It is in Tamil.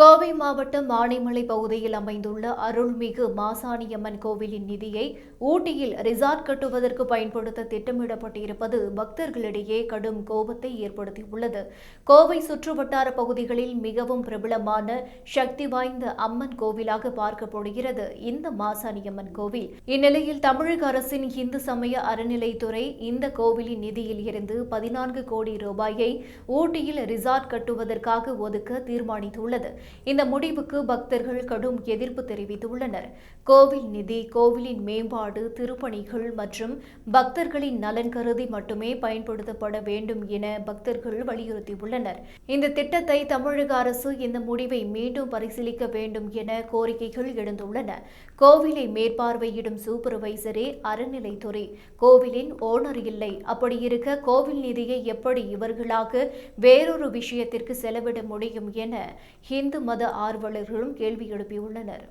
கோவை மாவட்டம் ஆனைமலை பகுதியில் அமைந்துள்ள அருள்மிகு மாசாணியம்மன் கோவிலின் நிதியை ஊட்டியில் ரிசார்ட் கட்டுவதற்கு பயன்படுத்த திட்டமிடப்பட்டிருப்பது பக்தர்களிடையே கடும் கோபத்தை ஏற்படுத்தியுள்ளது. கோவை சுற்றுவட்டார பகுதிகளில் மிகவும் பிரபலமான சக்தி வாய்ந்த அம்மன் கோவிலாக பார்க்கப்படுகிறது இந்த மாசாணியம்மன் கோவில். இந்நிலையில் தமிழக அரசின் இந்து சமய அறநிலைத்துறை இந்த கோவிலின் நிதியில் இருந்து பதினான்கு கோடி ரூபாயை ஊட்டியில் ரிசார்ட் கட்டுவதற்காக ஒதுக்க தீர்மானித்துள்ளது. இந்த முடிவுக்கு பக்தர்கள் கடும் எதிர்ப்பு தெரிவித்துள்ளனர். கோவில் நிதி கோவிலின் மேம்பாடு திருப்பணிகள் மற்றும் பக்தர்களின் நலன் கருதி மட்டுமே பயன்படுத்தப்பட வேண்டும் என பக்தர்கள் வலியுறுத்தியுள்ளனர். இந்த திட்டத்தை தமிழக அரசு இந்த முடிவை மீண்டும் பரிசீலிக்க வேண்டும் என கோரிக்கைகள் எழுந்துள்ளன. கோவிலை மேற்பார்வையிடும் சூப்பர்வைசரே அறநிலைத்துறை. கோவிலின் ஓனர் இல்லை. அப்படி இருக்க கோவில் நிதியை எப்படி இவர்களாக வேறொரு விஷயத்திற்கு செலவிட முடியும் என இந்து மத ஆர்வலர்களும் கேள்வி எழுப்பியுள்ளனர்.